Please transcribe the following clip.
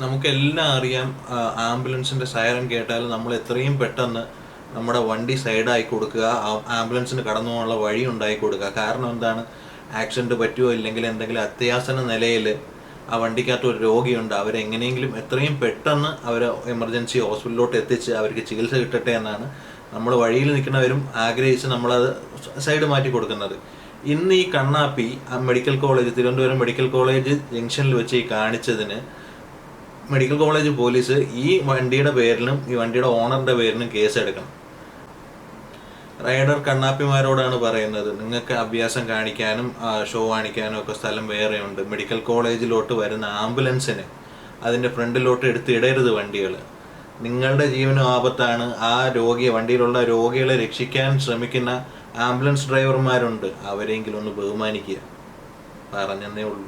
നമുക്കെല്ലാം അറിയാം ആംബുലൻസിന്റെ സൈറൻ കേട്ടാൽ നമ്മൾ എത്രയും പെട്ടെന്ന് നമ്മുടെ വണ്ടി സൈഡായി കൊടുക്കുക ആംബുലൻസിന് കടന്നു പോകാനുള്ള വഴി ഉണ്ടായി കൊടുക്കുക. കാരണം എന്താണ്? ആക്സിഡന്റ് പറ്റുമോ ഇല്ലെങ്കിൽ എന്തെങ്കിലും അത്യാസന നിലയിൽ ആ വണ്ടിക്കകത്ത് ഒരു രോഗിയുണ്ട്. അവരെങ്ങനെയെങ്കിലും എത്രയും പെട്ടെന്ന് അവർ എമർജൻസി ഹോസ്പിറ്റലിലോട്ട് എത്തിച്ച് അവർക്ക് ചികിത്സ കിട്ടട്ടെ എന്നാണ് നമ്മൾ വഴിയിൽ നിൽക്കുന്നവരും ആഗ്രഹിച്ച് നമ്മളത് സൈഡ് മാറ്റി കൊടുക്കുന്നത്. ഇന്ന് ഈ കണ്ണാപ്പി medical college Thiruvananthapuram medical college ജംഗ്ഷനിൽ വെച്ച് ഈ കാണിച്ചതിന് മെഡിക്കൽ കോളേജ് പോലീസ് ഈ വണ്ടിയുടെ പേരിലും ഈ വണ്ടിയുടെ ഓണറിന്റെ പേരിലും കേസ് എടുക്കണം. റൈഡർ കണ്ണാപ്പിമാരോടാണ് പറയുന്നത് നിങ്ങൾക്ക് അഭ്യാസം കാണിക്കാനും ഷോ കാണിക്കാനും ഒക്കെ സ്ഥലം വേറെയുണ്ട്. മെഡിക്കൽ കോളേജിലോട്ട് വരുന്ന ആംബുലൻസിന് അതിന്റെ ഫ്രണ്ടിലോട്ട് എടുത്തിടരുത് വണ്ടികൾ നിങ്ങളുടെ ജീവനും ആപത്താണ്. ആ രോഗിയെ വണ്ടിയിലുള്ള രോഗികളെ രക്ഷിക്കാൻ ശ്രമിക്കുന്ന ആംബുലൻസ് ഡ്രൈവർമാരുണ്ട് അവരെങ്കിലും ഒന്ന് ബഹുമാനിക്കുക. പറഞ്ഞതേ ഉള്ളൂ.